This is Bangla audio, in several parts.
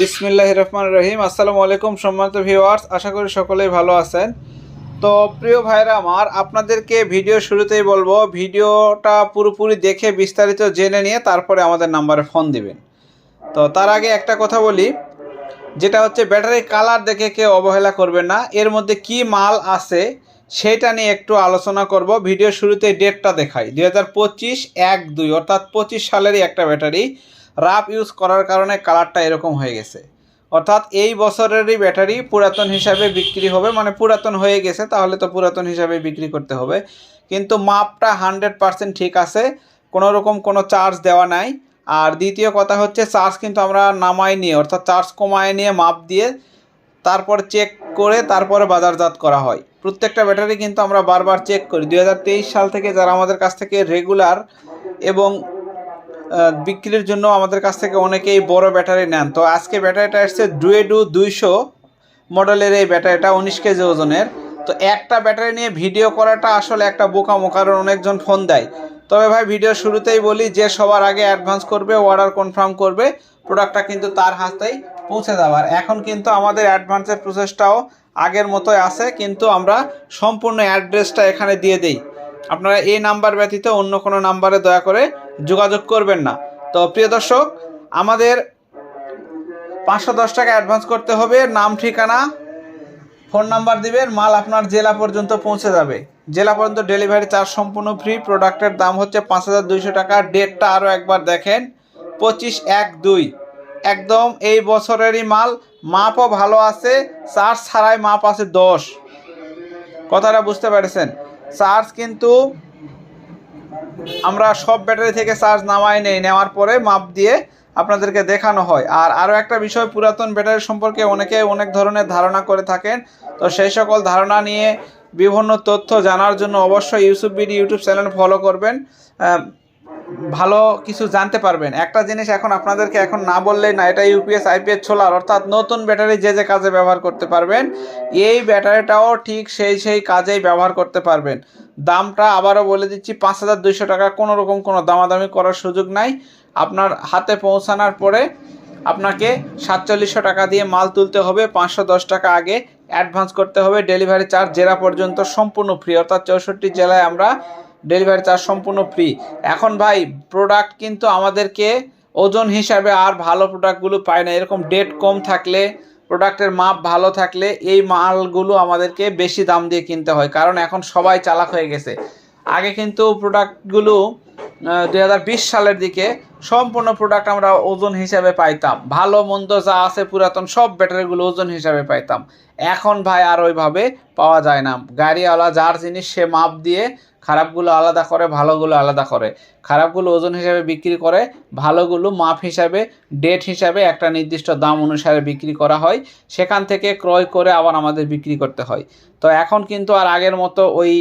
বিসমিল্লাহ রহমান রহিম। আসসালামু আলাইকুম সম্মানিত ভিউয়ার্স আশা করি সকলেই ভালো আছেন। তো প্রিয় ভাইরা আমার, আপনাদেরকে ভিডিও শুরুতেই বলব ভিডিওটা পুরোপুরি দেখে বিস্তারিত জেনে নিয়ে তারপরে আমাদের নাম্বারে ফোন দিবেন। তো তার আগে একটা কথা বলি, যেটা হচ্ছে ব্যাটারি কালার দেখে কেউ অবহেলা করবে না। এর মধ্যে কি মাল আছে সেটা নিয়ে একটু আলোচনা করব। ভিডিও শুরুতে ডেটটা দেখাই। দুই হাজার পঁচিশ এক দুই, অর্থাৎ পঁচিশ সালেরই একটা ব্যাটারি রাফ ইউজ করার কারণে কালারটা এরকম হয়ে গেছে। অর্থাৎ এই বছরেরই ব্যাটারি পুরাতন হিসাবে বিক্রি হবে মানে পুরাতন হয়ে গেছে, তাহলে তো পুরাতন হিসাবে বিক্রি করতে হবে। কিন্তু মাপটা হান্ড্রেড পারসেন্ট ঠিক আছে, কোনো রকম কোনো চার্জ দেওয়া নাই। আর দ্বিতীয় কথা হচ্ছে চার্জ কিন্তু আমরা নামাই নিয়ে, অর্থাৎ চার্জ কমায় নিয়ে মাপ দিয়ে তারপর চেক করে তারপরে বাজারজাত করা হয়। প্রত্যেকটা ব্যাটারি কিন্তু আমরা বারবার চেক করি। দু হাজার তেইশ সাল থেকে যারা আমাদের কাছ থেকে রেগুলার এবং বিক্রির জন্য আমাদের কাছ থেকে অনেকেই বড় ব্যাটারি নেন। তো আজকে ব্যাটারিটা এসছে ডুয়েডু দুইশো মডেলের এই ব্যাটারিটা, উনিশ কেজি ওজনের। তো একটা ব্যাটারি নিয়ে ভিডিও করাটা আসলে একটা বোকামো, কারণ অনেকজন ফোন দেয়। তবে ভাই, ভিডিও শুরুতেই বলি, যে সবার আগে অ্যাডভান্স করবে অর্ডার কনফার্ম করবে প্রোডাক্টটা কিন্তু তার হাতেই পৌঁছে দেওয়ার এখন কিন্তু আমাদের অ্যাডভান্সের প্রসেসটাও আগের মতোই আছে, কিন্তু আমরা সম্পূর্ণ অ্যাড্রেসটা এখানে দিয়ে দেই। আপনারা এই নাম্বার ব্যতীত অন্য কোনো নাম্বারে দয়া করে যোগাযোগ করবেন না। তো প্রিয় দর্শক, আমাদের পাঁচশো দশ টাকা অ্যাডভান্স করতে হবে। নাম, ঠিকানা, ফোন নাম্বার দিবেন। মাল আপনার জেলা পর্যন্ত পৌঁছে যাবে। জেলা পর্যন্ত ডেলিভারি চার্জ সম্পূর্ণ ফ্রি। প্রোডাক্টের দাম হচ্ছে পাঁচ হাজার দুইশো টাকা। ডেটটা আরও একবার দেখেন। পঁচিশ এক দুই। একদম এই বছরেরই মাল। মাপও ভালো আছে। চার্জ ছাড়াই মাপ আছে দশ। কথাটা বুঝতে পেরেছেন? চার্জ কিন্তু আমরা সব ব্যাটারি থেকে চার্জ নামাই নেই, নেওয়ার পরে মাপ দিয়ে আপনাদেরকে দেখানো হয়। আর আরও একটা বিষয়, পুরাতন ব্যাটারি সম্পর্কে অনেকে অনেক ধরনের ধারণা করে থাকেন। তো সেই সকল ধারণা নিয়ে বিভিন্ন তথ্য জানার জন্য অবশ্যই Yusuf BD YouTube channel follow করবেন। ভালো কিছু জানতে পারবেন। একটা জিনিস এখন আপনাদেরকে এখন না বললেই না, এটা ইউপিএস আইপিএস ছোলার, অর্থাৎ নতুন ব্যাটারি যে যে কাজে ব্যবহার করতে পারবেন, এই ব্যাটারিটাও ঠিক সেই সেই কাজেই ব্যবহার করতে পারবেন। দামটা আবারও বলে দিচ্ছি, পাঁচ হাজার দুইশো টাকা। কোনো রকম কোনো দামাদামি করার সুযোগ নাই। আপনার হাতে পৌঁছানোর পরে আপনাকে সাতচল্লিশশো টাকা দিয়ে মাল তুলতে হবে। পাঁচশো দশ টাকা আগে অ্যাডভান্স করতে হবে। ডেলিভারি চার্জ জেলা পর্যন্ত সম্পূর্ণ ফ্রি অর্থাৎ চৌষট্টি জেলায় আমরা ডেলিভারি চার্জ সম্পূর্ণ ফ্রি এখন ভাই প্রোডাক্ট কিন্তু আমাদেরকে ওজন হিসাবে আর ভালো প্রোডাক্টগুলো পায় না। এরকম ডেট কম থাকলে প্রোডাক্টের মাপ ভালো থাকলে এই মালগুলো আমাদেরকে বেশি দাম দিয়ে কিনতে হয়। কারণ এখন সবাই চালাক হয়ে গেছে। আগে কিন্তু প্রোডাক্টগুলো দুই হাজার বিশ সালের দিকে সম্পূর্ণ প্রোডাক্ট আমরা ওজন হিসাবে পাইতাম। ভালো, মন্দ যা আছে পুরাতন সব ব্যাটারিগুলো ওজন হিসাবে পাইতাম। এখন ভাই আর ওইভাবে পাওয়া যায় না। গাড়িওয়ালা যার জিনিস সে মাপ দিয়ে খারাপগুলো আলাদা করে, ভালোগুলো আলাদা করে। খারাপগুলো ওজন হিসাবে বিক্রি করে, ভালোগুলো মাপ হিসাবে ডেট হিসাবে একটা নির্দিষ্ট দাম অনুসারে বিক্রি করা হয়। সেখান থেকে ক্রয় করে আবার আমাদের বিক্রি করতে হয়। তো এখন কিন্তু আর আগের মতো ওই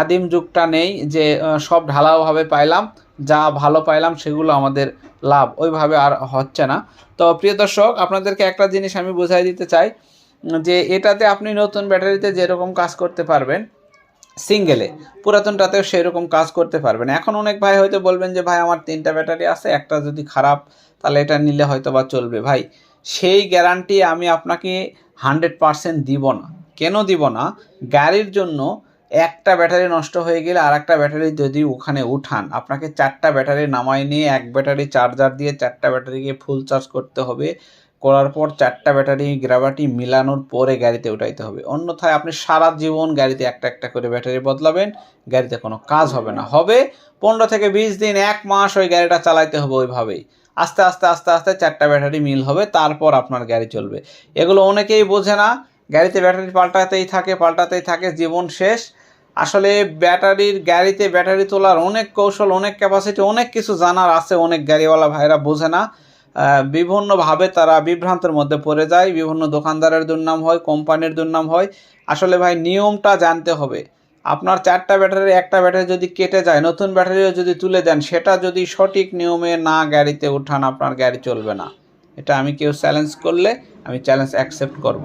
আদিম যুগটা নেই যে সব ঢালাওভাবে পাইলাম, যা ভালো পাইলাম সেগুলো আমাদের লাভ। ওইভাবে আর হচ্ছে না। তো প্রিয় দর্শক, আপনাদেরকে একটা জিনিস আমি বোঝাই দিতে চাই, যে এটাতে আপনি নতুন ব্যাটারিতে যেরকম কাজ করতে পারবেন, সিঙ্গেলে, পুরাতনটাতেও সেরকম কাজ করতে পারবেন। এখন অনেক ভাই হয়তো বলবেন যে, ভাই, আমার তিনটা ব্যাটারি আছে, একটা যদি খারাপ, তাহলে এটা নিলে হয়তো বা চলবে। ভাই, সেই গ্যারান্টি আমি আপনাকে হান্ড্রেড পারসেন্ট দিব না। কেন দিব না? গাড়ির জন্য একটা ব্যাটারি নষ্ট হয়ে গেলে আর একটা ব্যাটারি যদি ওখানে উঠান, আপনাকে চারটা ব্যাটারি নামায় নিয়ে এক ব্যাটারি চার্জার দিয়ে চারটা ব্যাটারিকে ফুল চার্জ করতে হবে। করার পর চারটা ব্যাটারি গ্রাভাটি মিলানোর পরে গাড়িতে উঠাইতে হবে। অন্যথায় আপনি সারা জীবন গাড়িতে একটা একটা করে ব্যাটারি বদলাবেন, গাড়িতে কোনো কাজ হবে না। হবে পনেরো থেকে বিশ দিন, এক মাস ওই গাড়িটা চালাইতে হবে ওইভাবেই। আস্তে আস্তে আস্তে আস্তে চারটা ব্যাটারি মিল হবে, তারপর আপনার গাড়ি চলবে। এগুলো অনেকেই বোঝে না। গাড়িতে ব্যাটারি পাল্টাতেই থাকে পাল্টাতেই থাকে, জীবন শেষ। আসলে ব্যাটারির, গাড়িতে ব্যাটারি তোলার অনেক কৌশল, অনেক ক্যাপাসিটি অনেক কিছু জানার আছে, অনেক গাড়িওয়ালা ভাইরা বোঝে না। বিভিন্নভাবে তারা বিভ্রান্তের মধ্যে পড়ে যায়, বিভিন্ন দোকানদারের দুর্নাম হয়, কোম্পানির দুর্নাম হয়। আসলে ভাই, নিয়মটা জানতে হবে। আপনার চারটা ব্যাটারি, একটা ব্যাটারি যদি কেটে যায়, নতুন ব্যাটারিও যদি তুলে দেন, সেটা যদি সঠিক নিয়মে না গাড়িতে উঠান আপনার গাড়ি চলবে না। এটা আমি কেউ চ্যালেঞ্জ করলে আমি চ্যালেঞ্জ অ্যাকসেপ্ট করব।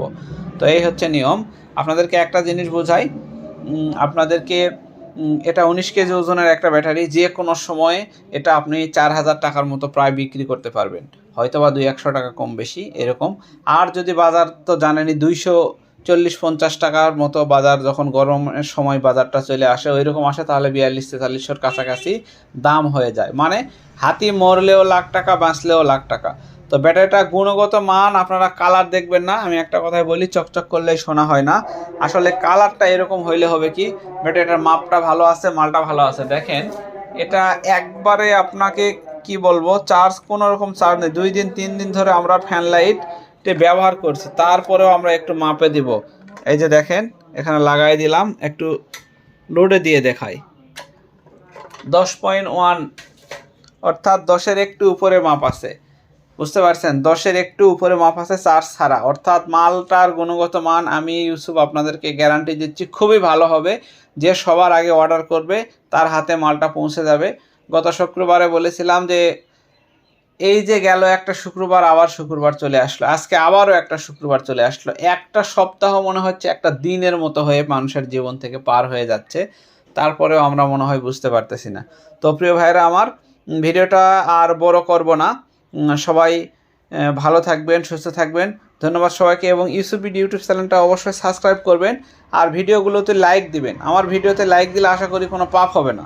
তো এই হচ্ছে নিয়ম। আপনাদেরকে একটা জিনিস বোঝাই। আপনাদেরকে এটা উনিশ কেজি ওজনের একটা ব্যাটারি, যে কোনো সময়ে এটা আপনি চার হাজার টাকার মতো প্রায় বিক্রি করতে পারবেন। হয়তো বা দুই একশো টাকা কম বেশি, এরকম। আর যদি বাজার তো জানেনই, দুইশো চল্লিশ পঞ্চাশ টাকার মতো বাজার যখন গরমের সময় বাজারটা চলে আসে ওই রকম আসে, তাহলে বিয়াল্লিশ তেতাল্লিশশোর কাছাকাছি দাম হয়ে যায়। মানে হাতি মরলেও লাখ টাকা, বাঁচলেও লাখ টাকা। তো ব্যাটারিটা গুণগত মান আপনারা কালার দেখবেন না, আমি একটা কথাই বলি, চকচক করলেই শোনা হয় না। আসলে কালারটা এরকম হইলে হবে কি, ব্যাটারিটার মাপটা ভালো আছে, মালটা ভালো আছে। দেখেন, এটা একবারে আপনাকে কি বলব চার্জ কোনো রকম চার্জ নেই। দুই দিন, তিন দিন ধরে আমরা ফ্যান লাইটে ব্যবহার করছি, তারপরেও আমরা একটু মাপে দিব। এই যে দেখেন, এখানে লাগাই দিলাম, একটু লোডে দিয়ে দেখাই। দশ পয়েন্ট ওয়ান অর্থাৎ দশের একটু উপরে মাপ আছে। বুঝতে পারছেন? দশের একটু উপরে মাপ আছে চার্জ ছাড়া। অর্থাৎ মালটার গুণগত মান আমি ইউসুফ আপনাদেরকে গ্যারান্টি দিচ্ছি, খুবই ভালো হবে। যে সবার আগে অর্ডার করবে, তার হাতে মালটা পৌঁছে যাবে। গত শুক্রবারে বলেছিলাম যে, এই যে গেল একটা শুক্রবার, আবার শুক্রবার চলে আসলো। আজকে আবারও একটা শুক্রবার চলে আসলো। একটা সপ্তাহ মনে হচ্ছে একটা দিনের মতো হয়ে মানুষের জীবন থেকে পার হয়ে যাচ্ছে। তারপরেও আমরা মনে হয় বুঝতে পারতেছি না। তো প্রিয় ভাইরা আমার ভিডিওটা আর বড় করব না। সবাই ভালো থাকবেন, সুস্থ থাকবেন। ধন্যবাদ সবাইকে এবং ইউসুফিড ইউটিউব চ্যানেলটা অবশ্যই সাবস্ক্রাইব করবেন আর ভিডিওগুলোতে লাইক দিবেন। আমার ভিডিওতে লাইক দিলে আশা করি কোনো পাপ হবে না।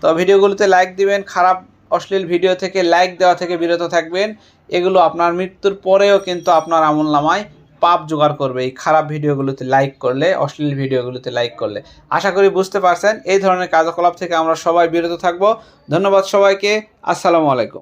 তো ভিডিওগুলোতে লাইক দিবেন, খারাপ, অশ্লীল ভিডিও থেকে লাইক দেওয়া থেকে বিরত থাকবেন। এগুলো আপনার মৃত্যুর পরেও কিন্তু আপনার আমল নামায় পাপ জোগাড় করবে। এই খারাপ ভিডিওগুলোতে লাইক করলে, অশ্লীল ভিডিওগুলোতে লাইক করলে। আশা করি বুঝতে পারছেন, এই ধরনের কার্যকলাপ থেকে আমরা সবাই বিরত থাকব। ধন্যবাদ সবাইকে, আসসালামু আলাইকুম।